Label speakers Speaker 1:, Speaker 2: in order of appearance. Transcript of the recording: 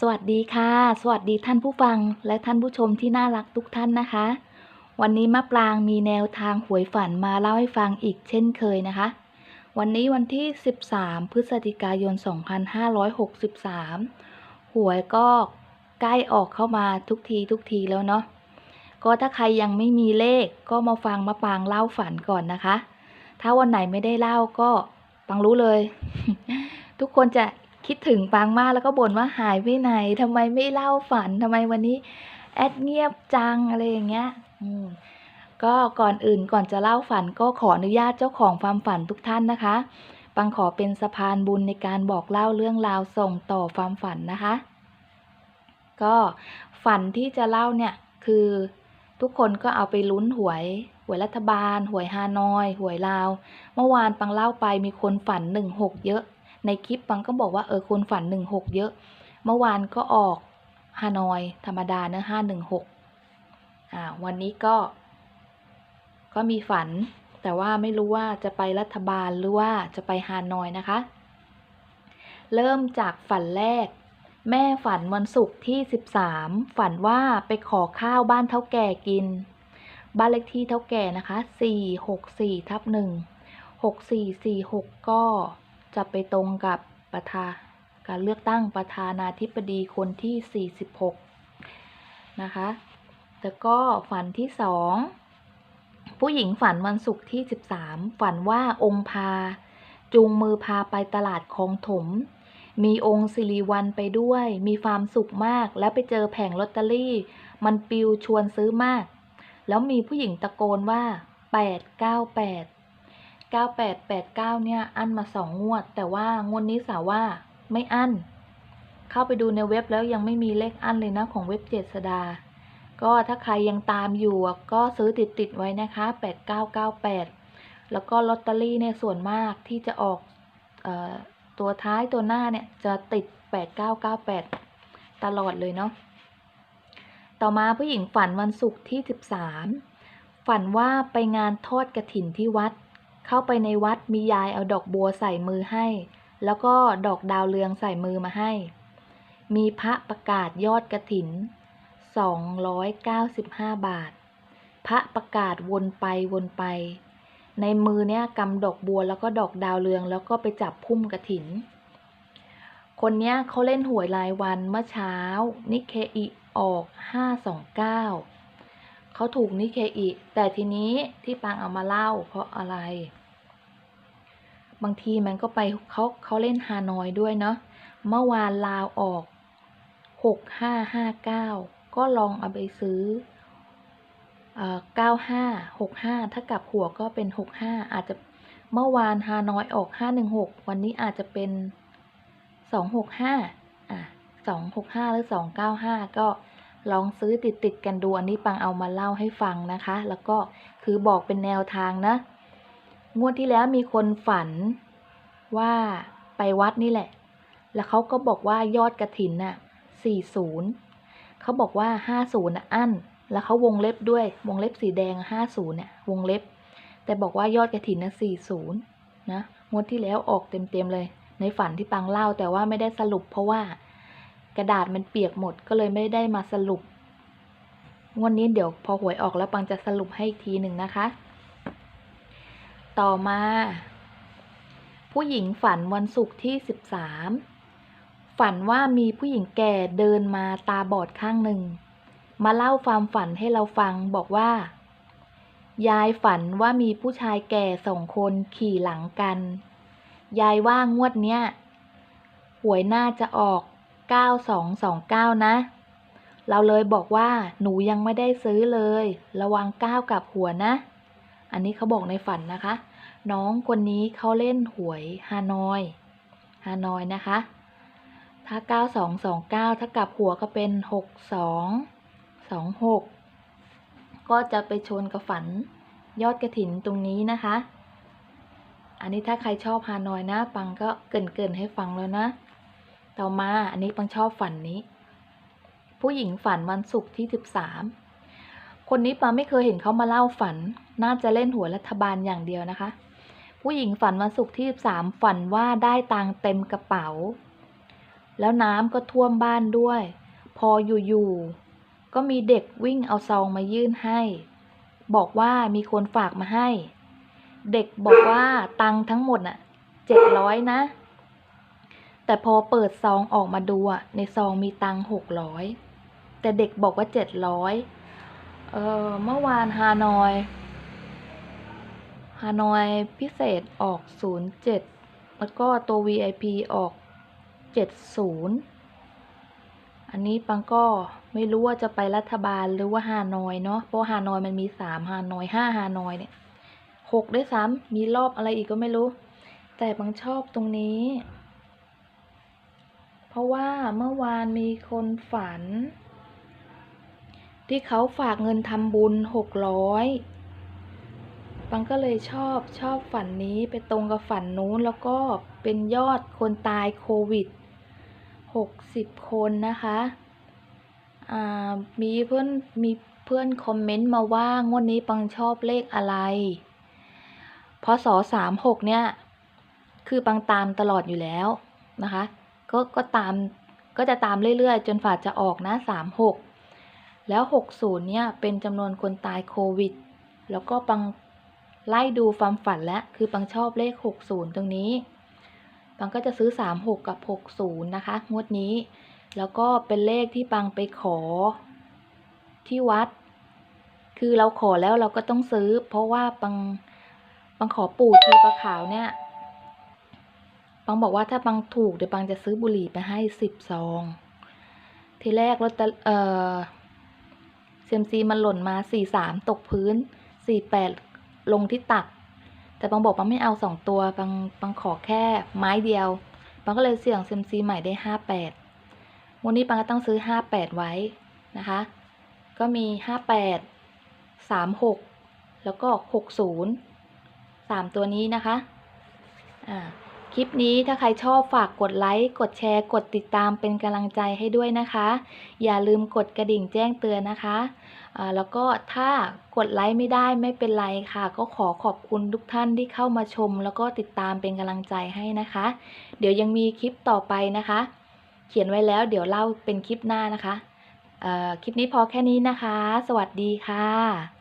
Speaker 1: สวัสดีค่ะ สวัสดีท่านผู้ฟังและท่านผู้ชมที่น่ารักทุกท่านนะคะ วันนี้มะปรางมีแนวทางหวยฝันมาเล่าให้ฟังอีกเช่นเคยนะคะ วันนี้วันที่ 13 พฤศจิกายน 2563 หวยก็ใกล้ออกเข้ามาทุกทีทุกทีแล้วเนาะก็ถ้าใครยังไม่มีเลขก็มาฟังมะปรางเล่าฝันก่อนนะคะ ถ้าวันไหนไม่ได้เล่าก็ปังรู้เลย ทุกคนจะ คิดถึงปังมากแล้วก็บ่นว่าหายไปไหนทำไมไม่เล่าฝันทำไมวันนี้ แอดเงียบจังอะไรอย่างเงี้ยอืมก็ก่อนอื่นก่อนจะเล่าฝันก็ขออนุญาตเจ้าของความฝันทุกท่านนะคะปังขอเป็นสะพานบุญในการบอกเล่าเรื่องราวส่งต่อความฝันนะคะ ก็ฝันที่จะเล่าเนี่ยคือทุกคนก็เอาไปลุ้นหวย หวยรัฐบาล หวยฮานอย หวยลาว เมื่อวานปังเล่าไปมีคนฝันหนึ่งหกเยอะ ในคลิปปังก็บอกว่าเออคนฝันหนึ่งหกเยอะ เมื่อวานก็ออกฮานอย ธรรมดาเนื้อห้าหนึ่งหกอ่าวันนี้ก็ ก็มีฝัน แต่ว่าไม่รู้ว่าจะไปรัฐบาลหรือว่าจะไปฮานอยนะคะ เริ่มจากฝันแรก แม่ฝันวันศุกร์ที่ 13 ฝันว่าไปขอข้าวบ้านเท่าแก่กิน บ้านเลขที่เท่าแก่นะคะ 464ทับ1 6446 ก็ จะไปตรงกับประธานการเลือกตั้งประธานาธิบดีคนที่ 46 นะคะ แล้วก็ฝันที่สองผู้หญิงฝันวันศุกร์ที่ 13 ฝันว่าองค์พา จูงมือพาไปตลาดคลองถม มีองค์สิริวัลไปด้วย มีความสุขมาก แล้วไปเจอแผงลอตเตอรี่ มันปิวชวนซื้อมาก แล้วมีผู้หญิงตะโกนว่า 898 9889 เนี่ย อั้นมาสองงวด แต่ว่างวดนี้สาว่าไม่อั้น เข้าไปดูในเว็บแล้วยังไม่มีเลขอั้นเลยนะของเว็บเจษดา ก็ถ้าใครยังตามอยู่ก็ซื้อติดติดไว้นะคะ 8998 แล้วก็ลอตเตอรี่เนี่ยส่วนมากที่จะออกออตัวท้ายตัวหน้าเนี่ยจะติด 8998 ตลอดเลยเนาะ ต่อมาผู้หญิงฝันวันศุกร์ที่ 13 ฝันว่าไปงานทอดกระถินที่วัด เข้าไปในวัดมียายเอาดอกบัวใส่มือให้ แล้วก็ดอกดาวเรืองใส่มือมาให้ มีพระประกาศยอดกระถิน 295 บาท พระประกาศวนไปวนไป ในมือเนี่ยกำดอกบัวแล้วก็ดอกดาวเรือง แล้วก็ไปจับพุ่มกระถิน คนเนี้ยเขาเล่นหวยรายวันเมื่อเช้า นิเคอิออก 529เขาถูกนิเคอิ แต่ทีนี้ที่ปางเอามาเล่าเพราะอะไร บางทีมันก็ไปเขาเขาเล่นฮานอยด้วยเนาะเมื่อวานลาวออก 6559 ก็ลองเอาไปซื้อเอ่อ95 65 ถ้ากลับหัวก็เป็น 65 อาจจะเมื่อวานฮานอยออก 516 วันนี้อาจจะเป็น 265 อะ 265 หรือ 295 ก็ลองซื้อติดติดกันดู อันนี้ปังเอามาเล่าให้ฟังนะคะ แล้วก็คือบอกเป็นแนวทางนะ งวดที่แล้วมีคนฝันว่าไปวัดนี่แหละ แล้วเขาก็บอกว่ายอดกระถินน่ะ40เขาบอกว่า50น่ะอั้น แล้วเขาวงเล็บด้วย วงเล็บสีแดง50เนี่ยวงเล็บ แต่บอกว่ายอดกระถินน่ะ40นะ งวดที่แล้วออกเต็มๆเลย ในฝันที่ปังเล่าแต่ว่าไม่ได้สรุป เพราะว่ากระดาษมันเปียกหมดก็เลยไม่ได้มาสรุป งวดนี้เดี๋ยวพอหวยออกแล้วปังจะสรุปให้อีกทีหนึ่งนะคะ ต่อมา ผู้หญิงฝันวันศุกร์ที่ 13 ฝันว่ามีผู้หญิงแก่เดินมาตาบอดข้างหนึ่ง มาเล่าความฝันให้เราฟังบอกว่า ยายฝันว่ามีผู้ชายแก่สองคนขี่หลังกัน ยายว่างวดเนี้ยหวยน่าจะออก 9229 นะเราเลยบอกว่าหนูยังไม่ได้ซื้อเลย ระวังก้าวกับหัวนะ อันนี้เขาบอกในฝันนะคะ น้องคนนี้เขาเล่นหวยฮานอยฮานอยนะคะ ถ้า 9229 ถ้ากลับหัวก็เป็น 6226 ก็จะไปชนกับฝันยอดกระถินตรงนี้นะคะ อันนี้ถ้าใครชอบฮานอยนะ ปังก็เกรินให้ฟังแล้วนะ ต่อมาอันนี้ปังชอบฝันนี้ ผู้หญิงฝันวันศุกร์ที่ 13 คนนี้ปังไม่เคยเห็นเขามาเล่าฝัน น่าจะเล่นหัวยรัฐบาลอย่างเดียวนะคะ ผู้หญิงฝันวันศุกร์ที่ 13 ฝันว่าได้ตังเต็มกระเป๋า แล้วน้ำก็ท่วมบ้านด้วย พออยู่ๆ ก็มีเด็กวิ่งเอาซองมายื่นให้ บอกว่ามีคนฝากมาให้ เด็กบอกว่าตังทั้งหมดน่ะเจ็ดร้อยนะ แต่พอเปิดซองออกมาดูอะ ในซองมีตังหกร้อยแต่เด็กบอกว่าเจ็ดร้อยเออเมื่อวานฮานอย ฮานอยพิเศษออกศูนย์เจ็ดแล้วก็ตัว VIP ออกเจ็ดศูนย์อันนี้ปังก็ไม่รู้ว่าจะไปรัฐบาลหรือว่าฮานอยเนาะ เพราะฮานอยมันมีสามฮานอยห้าฮานอยเนี่ยหกด้วยซ้ำมีรอบอะไรอีกก็ไม่รู้ แต่ปังชอบตรงนี้ เพราะว่าเมื่อวานมีคนฝัน ที่เขาฝากเงินทำบุญหกร้อย ปังก็เลยชอบชอบฝันนี้ไปตรงกับฝันนู้นแล้วก็เป็นยอดคนตายโควิดหกสิบคนนะคะอ่ามีเพื่อนมีเพื่อนคอมเมนต์มาว่างวดนี้ปังชอบเลขอะไรพศสามหกเนี่ย คือปังตามตลอดอยู่แล้วนะคะ ก็ก็ตามก็จะตามเรื่อยๆ จนฝ่าจะออกนะสามหกแล้วหกศูนย์เนี่ยเป็นจำนวนคนตายโควิด แล้วก็ปัง ไล่ดูความฝันแล้วคือปังชอบเลขหกศูนย์ตรงนี้ ปังก็จะซื้อสามหกกับหกศูนย์นะคะ งวดนี้ แล้วก็เป็นเลขที่ปังไปขอที่วัด คือเราขอแล้วเราก็ต้องซื้อ เพราะว่าปังปังขอปู่ชีปลาขาวเนี่ย ปังบอกว่าถ้าปังถูกเดี๋ยวปังจะซื้อบุหรี่ไปให้สิบซอง ทีแรกรถเออเซมซีมันหล่นมาสี่สามตกพื้นสี่แปด ลงที่ตัก แต่บางบอกบางไม่เอาสองตัวบางบางขอแค่ไม้เดียวบางก็เลยเสี่ยงเซมซีใหม่ได้ห้าแปดวันนี้บางก็ต้องซื้อห้าแปดไว้นะคะ ก็มีห้าแปดสามหกแล้วก็หกศูนย์สามตัวนี้นะคะ อ่า คลิปนี้ถ้าใครชอบฝากกดไลค์ กดแชร์ กดติดตามเป็นกำลังใจให้ด้วยนะคะ อย่าลืมกดกระดิ่งแจ้งเตือนนะคะแล้วก็ถ้ากดไลค์ไม่ได้ไม่เป็นไรค่ะ ก็ขอขอบคุณทุกท่านที่เข้ามาชม แล้วก็ติดตามเป็นกำลังใจให้นะคะ เดี๋ยวยังมีคลิปต่อไปนะคะ เขียนไว้แล้วเดี๋ยวเล่าเป็นคลิปหน้านะคะคลิปนี้พอแค่นี้นะคะ สวัสดีค่ะ